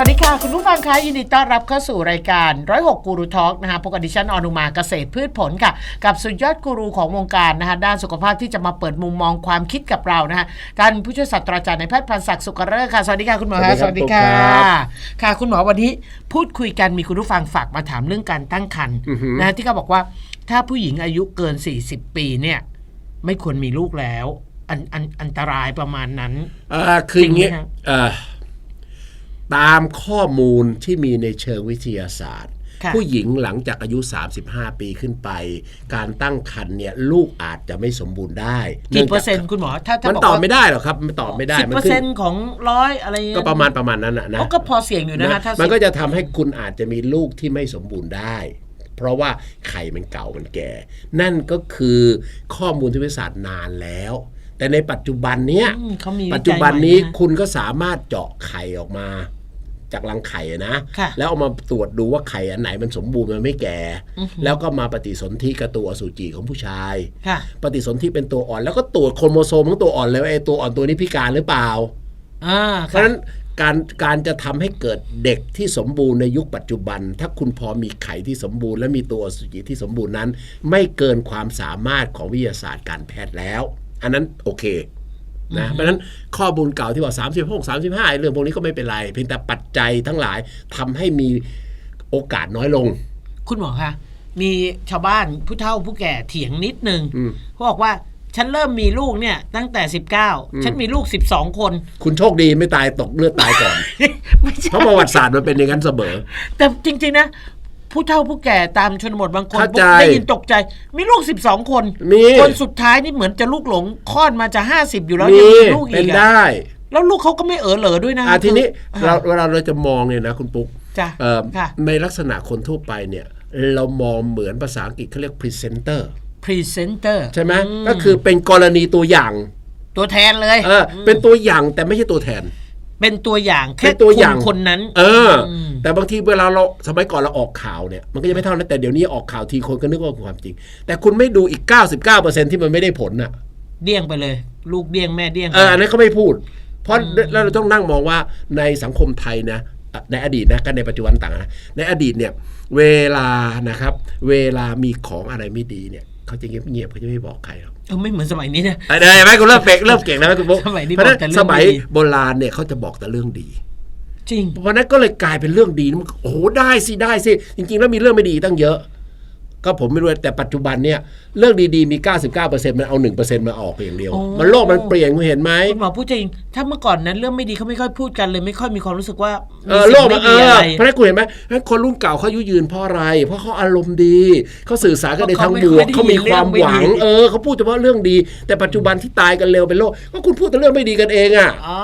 วัสดีค่ะ คุณผู้ฟังคะยินดีต้อนรับเข้าสู่รายการ106กูรูทอล์กนะคะพบกับดิฉันอนุมาเกษตรพืชผลค่ะ กับสุดยอดกูรูของวงการนะคะด้านสุขภาพที่จะมาเปิดมุมมองความคิดกับเรานะคะท่านผู้ช่วยศาสตราจารย์ในายแพทย์พันศักดิ์สุกเริกค่ะ สวัสดีค่ะคุณหมอคะสวัสดีครับค่ะ คุณหมอวันนี้พูดคุยกันมีคุณผู้ฟังฝากมาถามเรื่องการตั้งครรภ์อือฮึนะคะที่เขาบอกว่าถ้าผู้หญิงอายุเกิน 40 ปีเนี่ยไม่ควรมีลูกแล้ว อันอันอันตรายประมาณนั้นเอ่อคืออย่างนี้จริงไหมฮะเอ่อ ตามข้อมูลที่มีในเชิงวิทยาศาสตร์ค่ะผู้หญิงหลังจากอายุ 35 ปีขึ้นไป การตั้งครรภ์เนี่ยลูกอาจจะไม่สมบูรณ์ได้กี่งเปอจากร์เซ็นต์คุณหมอถ้าถ้ามันบอกตอบว่าไม่ได้หรอกครับมันตอบไม่ได้สิบมัเปอร์ขึ้เซ็นนต์ของร้อยอะไรอย่างเงี้ยก็ประมาณประมาณนั้นนะนะเขาก็พอเสี่ยงอยู่นะฮะนะถ้ามันสิบก็จะทำให้คุณอาจจะมีลูกที่ไม่สมบูรณ์ได้เพราะว่าไข่มันเก่ามันแก่ นั่นก็คือข้อมูลที่วิทยาศาสตร์นานแล้ว แต่ในปัจจุบันเนี้ยอืมเขามีวิจัยปัจจุบันนี้ใหม่ะคุณก็สามารถเจาะไข่ออกมา จากรังไข่อะนะค่ะแล้วเอามาตรวจดูว่าไข่อันไหนมันสมบูรณ์มันไม่แก่อือหือแล้วก็มาปฏิสนธิกับตัวอสุจิของผู้ชายค่ะปฏิสนธิเป็นตัวอ่อน แล้วก็ตรวจโครโมโซมของตัวอ่อนเลยว่าไอ้ตัวอ่อนตัวนี้พิการหรือเปล่าอ่าเพราะฉะนั้นการการจะทำให้เกิดเด็กที่สมบูรณ์ในยุคปัจจุบัน ถ้าคุณพอมีไข่ที่สมบูรณ์และมีตัวอสุจิที่สมบูรณ์นั้น ไม่เกินความสามารถของวิทยาศาสตร์การแพทย์แล้ว อันนั้นโอเค นะเพราะฉะนั้นข้อมูลเก่าที่ว่า36 35ไอ้เรื่องพวกนี้ก็ไม่เป็นไร เพียงแต่ปัจจัยทั้งหลายทำให้มีโอกาสน้อยลง คุณหมอคะมีชาวบ้านผู้เฒ่าผู้แก่เถียงนิดนึงอืมเขาบอกว่าฉันเริ่มมีลูกเนี่ย ตั้งแต่ 19 ฉันมีลูก 12 คน คุณโชคดีไม่ตายตกเลือดตายก่อนไม่ใช่เพราะประวัติศาสตร์มันเป็นอย่างนั้นเสมอแต่จริง ๆ นะ ผู้เฒ่าผู้แก่ตามชนบทบางคนเข้าใจได้ยินตกใจ มีลูก 12 คนมี คนสุดท้ายนี่เหมือนจะลูกหลงคลอดมาจะ 50 อยู่แล้วยัมีงมีลูกอีเป็นกอะได้แล้วลูกเขาก็ไม่เออเหลอด้วยนะอะทีนี้คือเราเวลาเราจะมองเนี่ยนะคุณปุ๊ก จ้ะเอ่อค่ะ ในลักษณะคนทั่วไปเนี่ยเรามองเหมือนภาษาอังกฤษเขาเรียก presenter พรีเซนเตอร์ใช่ไหมก็คือเป็นกรณีตัวอย่างตัวแทนเลย เออเป็นตัวอย่างแต่ไม่ใช่ตัวแทน เป็นตัวอย่างเป็แค่นตัวอย่าง คนคนนั้นเอออ ม แต่บางทีเวลาเราสมัยก่อนเราออกข่าวเนี่ยมันก็ยังไม่เท่านั้นแต่เดี๋ยวนี้ออกข่าวทีคนก็นึกว่าเป็นความจริง แต่คุณไม่ดูอีก 99%ที่มันไม่ได้ผลน่ะ เดี้ยงไปเลย ลูกเดี้ยงแม่เดี้ยง เอออันนั้นเขาไม่พูด เพราะแล้วเราต้องนั่งมองว่าในสังคมไทยนะอะในอดีตนะกันในปัจจุบันต่างนะในอดีตเนี่ยเวลานะครับ เวลามีของอะไรไม่ดีเนี่ย เขาจะเงียบๆเขาจะไม่บอกใครหรอกเออไม่เหมือนสมัยนี้นะเดี๋ยวไหมคุณเริ่มเก่งเริ่มเก่งแล้วไหมคุณปุ๊กสมัยนี้เพราะฉะนั้นบอกแต่เรื่สองมัยไม่ดีโบราณเนี่ยเขาจะบอกแต่เรื่องดี จริงเพราะฉะนั้นก็เลยกลายเป็นเรื่องดีมันโอ้โหได้สิได้สิจริง ๆ แล้วมีเรื่องไม่ดีตั้งเยอะ ก็ผมไม่รู้แต่ปัจจุบันเนี่ยเรื่องดีๆมี 99%มันเอา 1%มาออกอย่างเดียวโอ้มันโลกมันเปลี่ยนคุณเห็นไหมคุณหมอพูดจริง ถ้าเมื่อก่อนนั้นเรื่องไม่ดีเขาไม่ค่อยพูดกันเลย ไม่ค่อยมีความรู้สึกว่าเอมีอสิ่โลงกไม่มันเอดีออะไรเพราะฉะนั้นคุณเห็นไหมเพราะฉะนั้นคนรุ่นเก่าเขายุยืนเพราะอะไร เพราะเขาอารมณ์ดีเขาสื่อสารกันในทางบวกเพราะเขาเขาไม่มีความหวังค่อยได้ยินเรื่องไม่ดีเออเขาพูดเฉพาะเรื่องดี แต่ปัจจุบันที่ตายกันเร็วเป็นโลกก็คุณพูดแต่เรื่องไม่ดีกันเองอะอ๋อ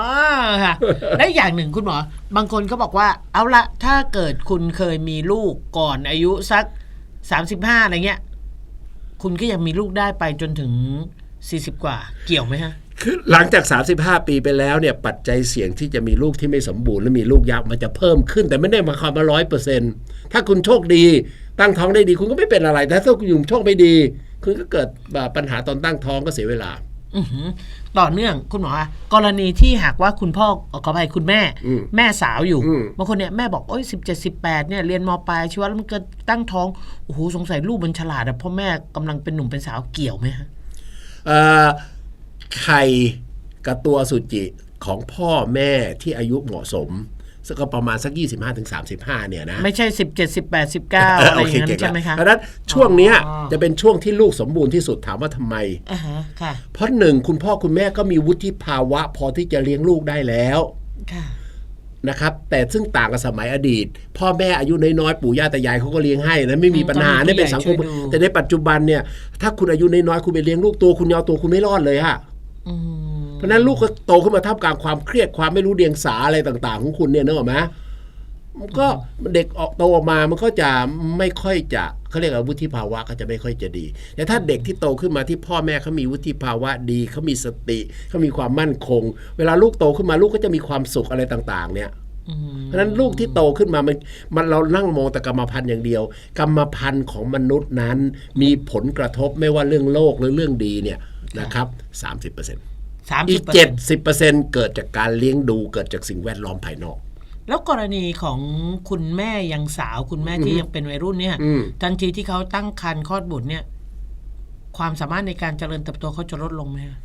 ค่ะและอย่างหนึ่งคุณหมอบางคนเขาบอกว่าเอาละถ้าเกิดคุณเคยมีลูกก่อนอายุสัก สามสิบห้าอะไรเงี้ย คุณก็ยังมีลูกได้ไปจนถึงสี่สิบกว่า เกี่ยวไหมฮะ คือหลังจาก 35 ปีไปแล้วเนี่ย ปัจจัยเสี่ยงที่จะมีลูกที่ไม่สมบูรณ์และมีลูกยากมันจะเพิ่มขึ้น แต่ไม่ได้มาความว่าร้อยเปอร์เซ็นต์ถ้าคุณโชคดี ตั้งท้องได้ดี คุณก็ไม่เป็นอะไรแต่ถ้าคุณอยู่โชคไม่ดี คุณก็เกิดปัญหาตอนตั้งท้องก็เสียเวลา ต่อเนื่องคุณหมอคะกรณีที่หากว่าคุณพ่อเอ่อขออภัยคุณแม่อืมแม่สาวอยู่อืมบางคนเนี่ยแม่บอกโอ้ยสิบเจ็ดสิบแปดเนี่ยเรียนมปลายชีวะแล้วมันเกิดตั้งท้องโอ้โหสงสัยลูกมันฉลาดอะเพราะแม่กำลังเป็นหนุ่มเป็นสาวเกี่ยวไหมฮะเอ่อไข่กับตัวอสุจิของพ่อแม่ที่อายุเหมาะสมสั กก็ประมาณสัก 25-35ถึง35เนี่ยนะไม่ใช่สิบเจ็ดสิบแปดสิบเก้าเอออะไรโออเคย่างนั้เก่งนใช่ไหมคะแล้วเพราะฉะนั้นช่วงเนี้ยอ๋อจะเป็นช่วงที่ลูกสมบูรณ์ที่สุดถามว่าทำไมอ่าฮะค่ะเพราะหนึ่งคุณพ่อคุณแม่ก็มีวุฒิภาวะ พอที่จะเลี้ยงลูกได้แล้วค่ะนะครับแต่ซึ่งต่างกับสมัยอดีต พ่อแม่อายุน้อยๆปู่ย่าตายายเขาก็เลี้ยงให้นะไม่มีปัญหาต้องมีเนี่ยเป็นสังคมผู้ใหญ่ช่วยดูแต่ในปัจจุบันเนี่ย ถ้าคุณอายุน้อยๆคุณไปเลี้ยงลูกตัวคุณยาวตัวคุณไม่รอดเลยฮะอืมเพ ราะนั้นลูกก็โตขึ้นมาท่ามกลางความเครียดความไม่รู้เดียงสาอะไรต่าง ๆ ของคุณเนี่ยนึกออกไหมมันก็เด็กออกโตออกมามันก็จะไม่ค่อยจะเขาเรียกว่าวุฒิภาวะก็จะไม่ค่อยจะดี แต่ถ้าเด็กที่โตขึ้นมาที่พ่อแม่เขามีวุฒิภาวะดีเขามีสติเขามีความมั่นคง เวลาลูกโตขึ้นมาลูกก็จะมีความสุขอะไรต่างๆ เนี่ยเพราะฉะนั้นลูกที่โตขึ้นมามันมันเรานั่งมองแต่กรรมพันธุ์อย่างเดียว กรรมพันธุ์ของมนุษย์นั้น มีผลกระทบไม่ว่าเรื่องโลกหรือเรื่องดีเนี่ยนะครับสามสิบเปอร์เซ็นต์ สามอีสิบกเปอร์เจ็เซ็ดนต์สิบเปอร์เซ็นต์เกิดจากการเลี้ยงดูเกิดจากสิ่งแวดล้อมภายนอก แล้วกรณีของคุณแม่ยังสาวคุณแม่ที่ยังเป็นวัยรุ่นเนี่ยอืม ทันทีที่เขาตั้งครรภ์คลอดบุตรเนี่ย ความสามารถในการเจริญเติบโตเขาจะลดลงไหมคะ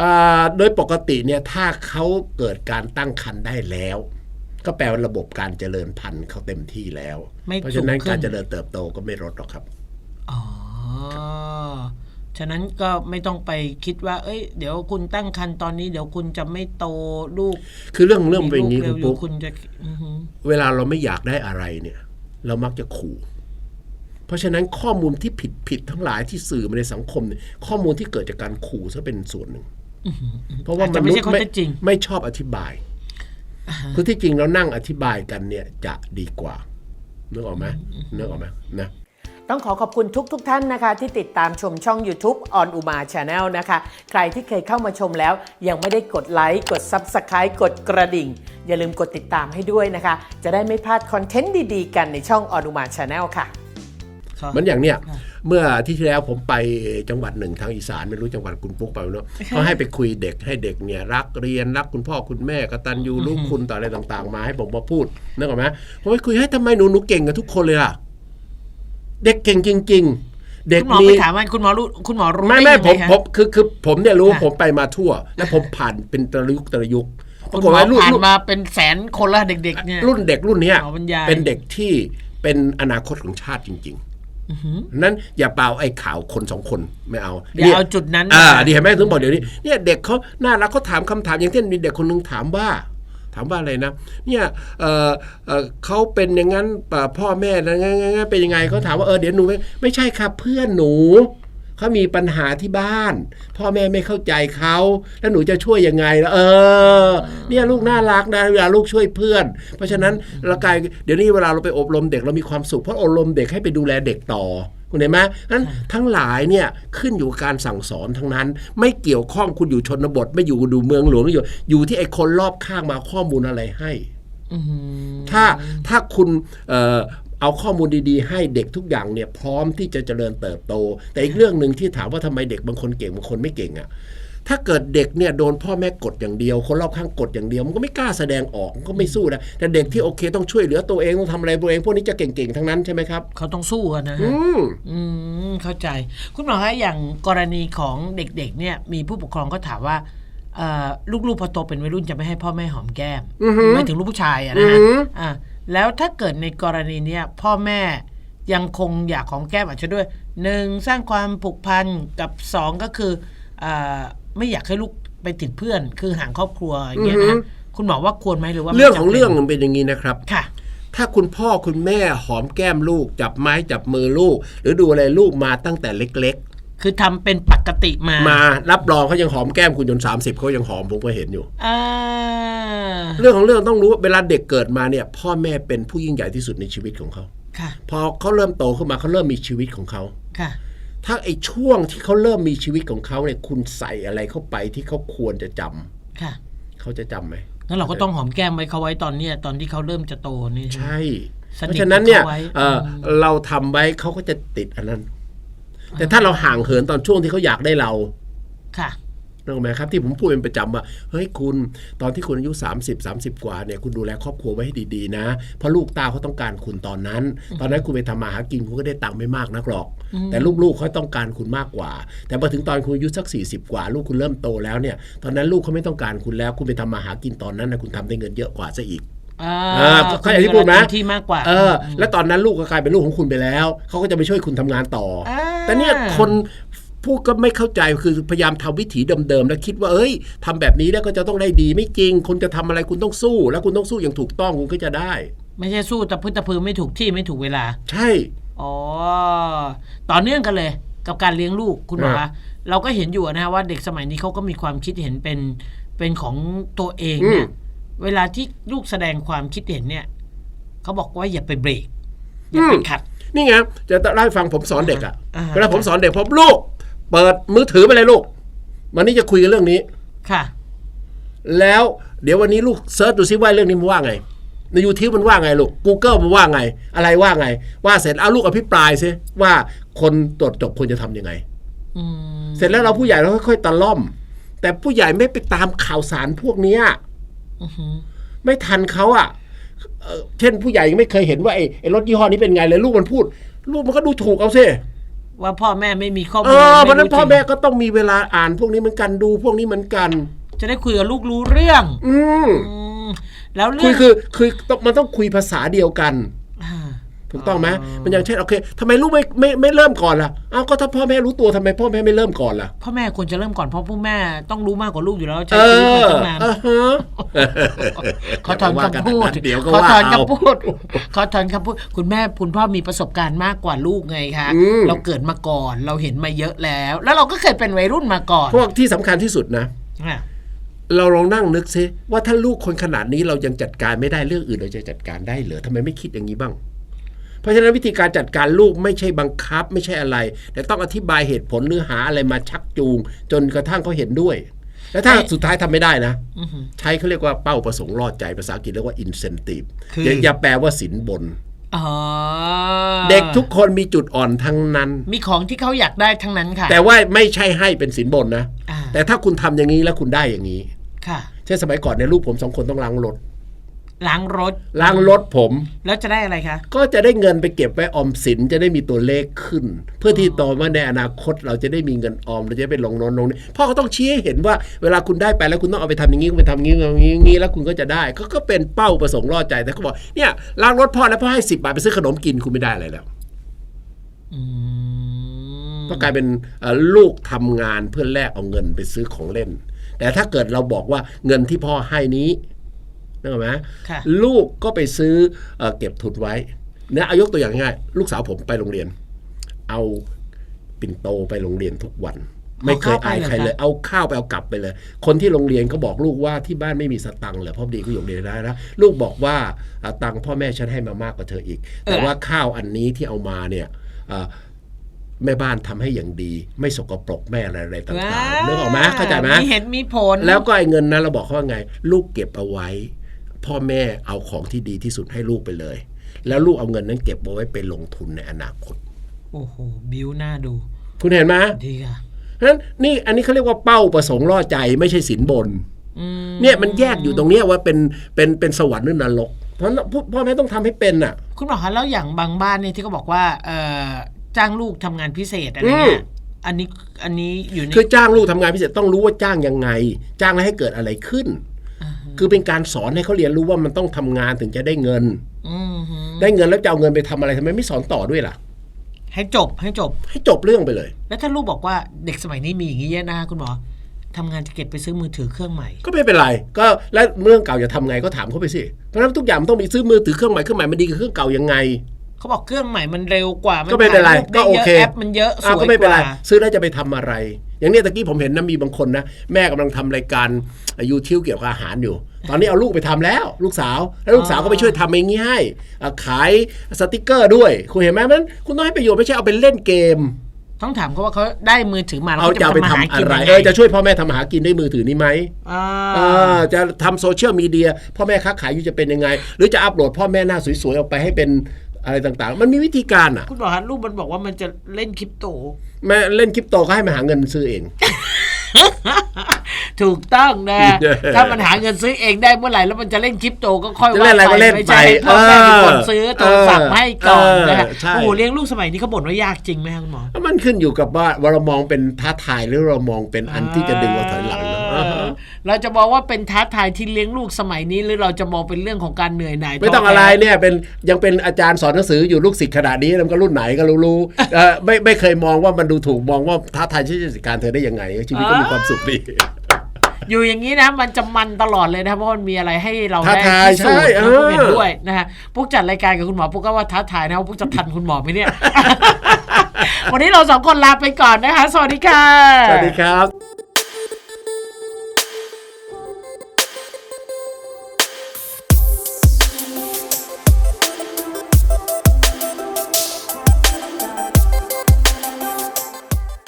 อ่าโดยปกติเนี่ยถ้าเขาเกิดการตั้งครรภ์ได้แล้ว ก็แปลว่าระบบการเจริญพันธุ์เขาเต็มที่แล้ว ไม่เพราะฉะนั้นสูงขึ้การเจริญเติบโตก็ไม่ลดหรอกครับ อ๋อ ฉะนั้นก็ไม่ต้องไปคิดว่า เอ้ย เดี๋ยวคุณตั้งครรภ์ตอนนี้ เดี๋ยวคุณจะไม่โตลูก คือเรื่องเรื่องเป็นอย่างนี้มีคุณลูกเร็วอยู่ปุ๊กคุณจะอือหือเวลาเราไม่อยากได้อะไรเนี่ย เรามักจะขู่ เพราะฉะนั้นข้อมูลที่ผิดผิดทั้งหลายที่สื่อมาในสังคมเนี่ยข้อมูลที่เกิดจากการขู่ซะเป็นส่วนหนึ่งเพราะว่าอาจมจะไม่นุษใช่ย์ข้อไม่เท็จจริงไม่ชอบอธิบายคือที่จริงเรานั่งอธิบายกันเนี่ยจะดีกว่านึกออกไหมนึกออกไหมนะ ต้องขอขอบคุณทุกทท่านนะคะ ที่ติดตามชมช่อง YouTube on Uma Channel นะคะ ใครที่เคยเข้ามาชมแล้ว ยังไม่ได้กดไลค์กด Subscribe กดกระดิ่ง อย่าลืมกดติดตามให้ด้วยนะคะ จะได้ไม่พลาดคอนเทนต์ดีๆ กันในช่อง on Uma Channel ค่ะเหมือนอย่างเนี้ยเมื่ออาที่ที่แล้วผมไปจังหวัดหนึ่งทางอีสานไม่รู้จังหวัดคุณปุ๊กไปไหมเนาะเขาให้ไปคุยเด็กให้เด็กเนี่ยรักเรียนรักคุณพ่อคุณแม่กตัญญูรู้คุณต่ออะไรต่าง ๆ มาให้ผมมาพูดนึกออกไหมผมไปคุยให้ยทำไมหนูหนูเก่งกับทุกคนเลยล่ะ เด็กเก่งจริง ๆ เด็กคุณหมอมี ไปถามว่าคุณหมอรู้คุณหมอรู้ไม่ได้ไม่ยังผมงคะ ผมคือคือผมเนี่ยรู้ค่ะผมไปมาทั่ว แล้วผมผ่านเป็นตระยุกตระยุกปคุราณกฏหมอว่ารุ่นผ่านรุ่นมาเป็นแสนคนละเด็กๆเนี่ย รุ่นเด็กรุ่นเนี้ยหมอบรรยาย เป็นเด็กที่เป็นอนาคตของชาติจริงๆนั้นอย่าเปล่าไอ้ข่าวคนสองคนไม่เอาอย่าเอาจุดนั้นอ่ามา ดีเห็นไหมถึงบอกเดี๋ยวนี้เนี่ยเด็กเขาน่ารักเขาถามคำถามอย่างเช่นมีเด็กคนหนึงถามว่า ถามว่าอะไรนะเนี่ยเเเขาเป็นอย่างนั้นพ่อแม่นะเป็นยังไงเขาถามว่าเออเดี๋ยวหนูไม่ใช่ครับเพื่อนหนูเขามีปัญหาที่บ้าน พ่อแม่ไม่เข้าใจเขาแล้วหนูจะช่วยยังไงล่ะเออ เนี่ยลูกน่ารักนะเวลาลูกช่วยเพื่อน เพราะฉะนั้นเรากายเดี๋ยวนี้เวลาเราไปอบรมเด็กเรามีความสุขเพราะอบรมเด็กให้ไปดูแลเด็กต่อ คุณเห็นไหมนั้นทั้งหลายเนี่ยขึ้นอยู่กับการสั่งสอนทั้งนั้น ไม่เกี่ยวข้องคุณอยู่ชนบท ไม่อยู่ดูเมืองหลวงอยู่ อยู่ที่ไอ้คนรอบข้างมาข้อมูลอะไรให้อื้อหือถ้าถ้าคุณเอ่อเอาข้อมูลดีๆ ให้เด็กทุกอย่างเนี่ยพร้อมที่จะเจริญเติบโต แต่อีกเรื่องหนึ่งที่ถามว่าทำไมเด็กบางคนเก่งบางคนไม่เก่งอะ่ะ ถ้าเกิดเด็กเนี่ยโดนพ่อแม่กดอย่างเดียว คนรอบข้างกดอย่างเดียวมันก็ไม่กล้าแสดงออกมันก็ไม่สู้นะแต่เด็กที่โอเคต้องช่วยเหลือตัวเองต้องทำอะไรตัวเองพวกนี้จะเก่งๆทั้งนั้นใช่ไหมครับ เขาต้องสู้กันนะฮะอืม อืมเข้าใจ คุณหมอคะอย่างกรณีของเด็กๆ เนี่ย มีผู้ปกครองก็ถามว่าเอ่อลูกๆพอโตเป็นวัยรุ่นจะไม่ให้พ่อแม่หอมแก้มอือหือไม่ถึงลูกผู้ชายอะนะฮะอือหืออ่าแล้วถ้าเกิดในกรณีเนี้ยพ่อแม่ยังคงอยากหอมแก้มอาจจะด้วยหนึ่งสร้างความผูกพันกับสองก็คืออ่า ไม่อยากให้ลูกไปติดเพื่อน คือห่างครอบครัวอย่างเงี้ยนะฮะคุณหมอว่าควรไหมหรือว่าไม่เรื่องของจำป็นเรื่องมันเป็นอย่างนี้นะครับค่ะ ถ้าคุณพ่อคุณแม่หอมแก้มลูก จับไม้จับมือลูก หรือดูอะไรลูกมาตั้งแต่เล็กคือทำเป็นปกติมาๆมารับรองเขายังหอมแก้มคุณจน 30เขายังหอมผมก็เห็นอยู่อ่าเรื่องของเรื่องต้องรู้ว่าเวลาเด็กเกิดมาเนี่ย พ่อแม่เป็นผู้ยิ่งใหญ่ที่สุดในชีวิตของเขาค่ะ พอเขาเริ่มโตขึ้นมาเขาเริ่มมีชีวิตของเขาค่ะ ถ้าไอ้ช่วงที่เขาเริ่มมีชีวิตของเขาเนี่ยคุณใส่อะไรเข้าไปที่เขาควรจะจำค่ะเขาจะจำไหม งั้นเราก็ต้องหอมแก้มไว้เขาไว้ตอนเนี้ยตอนที่เขาเริ่มจะโตนี่ใช่ไหม ใช่สนิทเพราะฉะนั้นเนี่ยกับเขาไว้ เอ่ออเราทำไว้เขาก็จะติดอันนั้น แต่ถ้าเราห่างเหินตอนช่วงที่เขาอยากได้เรา ค่ะ นึกออกไหมครับที่ผมพูดเป็นประจำว่าเฮ้ยคุณตอนที่คุณอายุ 30 30 กว่าเนี่ยคุณดูแลครอบครัวไว้ให้ดีๆนะ เพราะลูกเต้าเขาต้องการคุณตอนนั้น ตอนนั้นคุณไปทำมาหากินคุณก็ได้ตังค์ไม่มากนักหรอก แต่ลูกๆเขาต้องการคุณมากกว่า แต่พอถึงตอนคุณอายุสัก 40 กว่า ลูกคุณเริ่มโตแล้วเนี่ยตอนนั้นลูกเขาไม่ต้องการคุณแล้วคุณไปทำมาหากินตอนนั้นนะคุณทำได้เงินเยอะกว่าซะอีกอ่าเออเข้าใจที่พูดไหมเต็ที่มากกว่า เออ แล้วตอนนั้นลูกก็กลายเป็นลูกของคุณไปแล้ว เขาก็จะไปช่วยคุณทำงานต่ออ่าแต่เนี่ยคน พูดก็ไม่เข้าใจคือพยายามทำวิถีเดิมๆแล้วคิดว่าเอ้ยทำแบบนี้แล้วก็จะต้องได้ดีไม่จริงคนจะทำอะไรคุณต้องสู้ แล้วคุณต้องสู้อย่างถูกต้องคุณก็จะได้ ไม่ใช่สู้ตะพื้นตะพือไม่ถูกที่ไม่ถูกเวลา ใช่อ๋อต่อเนื่องกันเลย กับการเลี้ยงลูกคุณหมออ่าคะเราก็เห็นอยู่นะฮะว่าเด็กสมัยนี้เขาก็มีความคิดเห็นเป็นเป็นของตัวเองเนี่ยเวลาที่ลูกแสดงความคิดเห็นเนี่ยเขาบอกว่าอย่าไปเบรกอย่าไปขัดนี่ไงจะเล่าให้ฟังผมสอนเด็กอะอ่าฮะเวลาผมสอนเด็กผมลูก เปิดมือถือไปเลยลูก วันนี้จะคุยกันเรื่องนี้ ค่ะ แล้วเดี๋ยววันนี้ลูกเซิร์ชดูซิว่าเรื่องนี้มันว่าไง ใน YouTube มันว่าไงลูก Google มันว่าไง อะไรว่าไง ว่าเสร็จเอาลูกอภิปรายซิว่าคนตรวจจบควรจะทำยังไง อืมเสร็จแล้วเราผู้ใหญ่เราค่อยๆตะล่อม แต่ผู้ใหญ่ไม่ไปตามข่าวสารพวกเนี้ย อือหือไม่ทันเขาอะเอ่อเช่นผู้ใหญ่ยังไม่เคยเห็นว่าไอ้ไอ้รถยี่ห้อนี้เป็นไงเลยลูกมันพูด ลูกมันก็ดูถูกเอาซิ ว่าพ่อแม่ไม่มีข้อมูเอลอเพราะฉะนั้นไรู้พ่อจริงแม่ก็ต้องมีเวลาอ่านพวกนี้เหมือนกันดูพวกนี้เหมือนกัน จะได้คุยกับลูกรู้เรื่อง อืมอืมแล้วคุเรื่ยองคือคือต้องมันต้องคุยภาษาเดียวกันา ถูกต้องไหมมันอย่างเช่นโอเคทำไมลูกไม่ไม่ไม่เริ่มก่อนล่ะอ้าวก็ถ้าพ่อแม่รู้ตัวทำไมพ่อแม่ไม่เริ่มก่อนล่ะพ่อแม่ควรจะเริ่มก่อนเพราะพ่อแม่ต้องรู้มากกว่าลูกอยู่แล้วใช้เอชีวิตมาอตั้งนานอ่าฮะขอถอนว่ากันคำพูดเดี๋ยวก็ขอว่าถอนเอาคำพูดขอถอนคำพูดคุณแม่คุณพ่อมีประสบการณ์มากกว่าลูกไงคะอืมเราเกิดมาก่อนเราเห็นมาเยอะแล้ว แล้วเราก็เคยเป็นวัยรุ่นมาก่อนพวกที่สำคัญที่สุดนะอะเราลองนั่งนึกซิว่าถ้าลูกคนขนาดนี้เรายังจัดการไม่ได้เรื่องอื่นเราจะจัดการได้เหรอทำไมไม่คิดอย่างนี้บ้าง เพราะฉะนั้นวิธีการจัดการลูกไม่ใช่บังคับไม่ใช่อะไร แต่ต้องอธิบายเหตุผลเนื้อหาอะไรมาชักจูง จนกระทั่งเขาเห็นด้วย แล้วถ้าสุดท้ายทำไม่ได้นะอื้อหือใช้เขาเรียกว่าเป้าประสงค์ล่อใจภาษาอังกฤษเรียกว่า incentive คืออย่าอย่าแปลว่าสินบนอ๋อเด็กทุกคนมีจุดอ่อนทั้งนั้น มีของที่เขาอยากได้ทั้งนั้นค่ะ แต่ว่าไม่ใช่ให้เป็นสินบนนะอ่าแต่ถ้าคุณทำอย่างนี้แล้วคุณได้อย่างนี้ ค่ะ เช่นสมัยก่อนเนี่ยลูกผมสองคนต้องล้างรถ ล้างรถ ล้างรถผม แล้วจะได้อะไรคะ ก็จะได้เงินไปเก็บไว้ออมสินจะได้มีตัวเลขขึ้น เพื่อที่ต่อมาในอนาคตเราจะได้มีเงินออมเราจะได้ไปลงโนนลงนี่พ่อก็ต้องชี้ให้เห็นว่าเวลาคุณได้ไปแล้วคุณต้องเอาไปทำอย่างนี้ไปทำอย่างนี้อย่างนี้อย่างนี้แล้วคุณก็จะได้ก็ก็เป็นเป้าประสงค์ล่อใจแต่เขาบอกเนี่ยล้างรถพ่อแล้วพ่อให้สิบบาทไปซื้อขนมกินคุณไม่ได้อะไรแล้วอืมก็กลายเป็นเอ่อลูกทำงานเพื่อแลกเอาเงินไปซื้อของเล่น แต่ถ้าเกิดเราบอกว่าเงินที่พ่อให้นี้ นึกออกไหมค่ะลูกก็ไปซื้อเออเก็บทุนไว้เนี่ยเอายกตัวอย่างง่ายลูกสาวผมไปโรงเรียน เอาปิ่นโตไปโรงเรียนทุกวัน ไม่เคยอายใครเลย เอาข้าวไปเอากลับไปเลย คนที่โรงเรียนเขาบอกลูกว่าที่บ้านไม่มีสตังค์เหรอพ่อดีก็อยู่โรงเรียนได้นะลูกบอกว่าอ่าตังค์พ่อแม่ฉันให้มามากกว่าเธออีก แต่ว่าข้าวอันนี้ที่เอามาเนี่ยอ่าแม่บ้านทำให้อย่างดี ไม่สกปรกแม่อะไรอะไรต่างๆนึกออกไหมเข้าใจไหมมีเห็นมีผล แล้วก็ไอ้เงินนั้นเราบอกเขาว่าไง ลูกเก็บเอาไว้ พ่อแม่เอาของที่ดีที่สุดให้ลูกไปเลย แล้วลูกเอาเงินนั้นเก็บเอาไว้ไปลงทุนในอนาคต โอ้โห บิวหน้าดู คุณเห็นไหมดีค่ะเพราะฉะนั้นนี่อันนี้เขาเรียกว่าเป้าประสงค์ล่อใจไม่ใช่สินบนอืมเนี่ยมันแยกอยู่ตรงเนี้ยว่าเป็นเป็นเป็นสวรรค์หรือนรก เพราะฉะนั้นพ่อพ่อแม่ต้องทำให้เป็นอะ คุณหมอคะแล้วอย่างบางบ้านเนี่ยที่เขาบอกว่าเอ่อจ้างลูกทำงานพิเศษอะไรเงี้อืยมอันนี้อันนี้อยู่ในคือจ้างลูกทำงานพิเศษต้องรู้ว่าจ้างยังไง จ้างแล้วให้เกิดอะไรขึ้น คือเป็นการสอนให้เขาเรียนรู้ว่ามันต้องทำงานถึงจะได้เงินอืมฮึได้เงินแล้วจะเอาเงินไปทำอะไรทำไมไม่สอนต่อด้วยล่ะ ให้จบให้จบ ให้จบเรื่องไปเลย แล้วถ้าลูกบอกว่าเด็กสมัยนี้มีอย่างนี้เยอะนะคะคุณหมอทำงานจะเก็บไปซื้อมือถือเครื่องใหม่ ก็ไม่เป็นไร ก็แล้วเรื่องเก่าจะทำไงก็ถามเขาไปสิเพราะฉะนั้นทุกอย่างมันต้องมีซื้อมือถือเครื่องใหม่เครื่องใหม่มันดีกับเครื่องเก่ายังไง เขาบอกเครื่องใหม่มันเร็วกว่ามันก็ไม่เป็นไรถ่ายก็รูปโอได้เคเยอะแอปมันเยอะสอ้าววยก็ไม่เป็นไรกว่าซื้อแล้วจะไปทำอะไร อย่างเนี้ยตะกี้ผมเห็นนะมีบางคนนะแม่กำลังทำรายการยูทิวเกี่ยวกับอาหารอยู่ ตอนนี้เอาลูกไปทำแล้ว ลูกสาว แล้วลูกสาวก็ไปช่วยทำอย่างนี้ให้อะขายสติกเกอร์ด้วย คุณเห็นไหมมันคุณต้องให้ประโยชน์ไม่ใช่เอาไปเล่นเกมต้องถามเขาว่าเขาได้มือถือมาแล้วเอาเขาจะเอาไปทำหาอะกินไรยังเอไงอจะช่วยพ่อแม่ทำอาหากินด้วยมือถือนี้ไหมอ่าอ่าจะทำโซเชียลมีเดียพ่อแม่ค้าขายอยู่จะเป็นยังไง หรือจะอัปโหลดพ่อแม่หน้าสวยๆออกไปให้เป็น อะไรต่างๆ มันมีวิธีการอะ คุณบอกฮะลูกมันบอกว่ามันจะเล่นคริปโตแม่เล่นคริปโตก็ให้มาหาเงินซื้อเอง ถูกต้องนะ ถ้ามันหาเงินซื้อเองได้เมื่อไหร่แล้วมันจะเล่นคริปโตก็ค่อยจะเล่นอะไรก็เล่นไม่ใช่ให้พ่อแม่เป็นคนซื้อโทรศัพท์ให้ก่อนนะฮะเออใช่โอ้โหเลี้ยงลูกสมัยนี้เขาบ่นว่ายากจริงไหมครับคุณหมอ มันขึ้นอยู่กับว่าว่าเรามองเป็นท้าทายหรือเรามองเป็นอันที่จะดึงเราถอยหลังนะ เออเราจะมองว่าเป็นท้าทายที่เลี้ยงลูกสมัยนี้ หรือเราจะมองเป็นเรื่องของการเหนื่อยหน่ายไม่ต้องอะไรเนี่ยเป็นยังเป็นอาจารย์สอนหนังสืออยู่ลูกศิษย์ขนาดนี้แล้วก็รุ่นไหนก็รู้ๆเออไม่ไม่เคยมองว่ามันดูถูกมองว่าท้าทายชีวิตราชการเธอได้ยังไง ชีวิตก็มีความสุขดีอยู่อย่างนี้นะมันจะมันตลอดเลยนะเพราะมันมีอะไรให้เราท้าได้ทายพิสูจน์ใช่นะเออผมเห็นด้วยนะฮะพวกจัดรายการกับคุณหมอพวกก็ว่าท้าทายนะว่าพวกจะทันคุณหมอไหมเนี่ย วันนี้เราสองคนลาไปก่อนนะคะ สวัสดีค่ะ สวัสดีครับ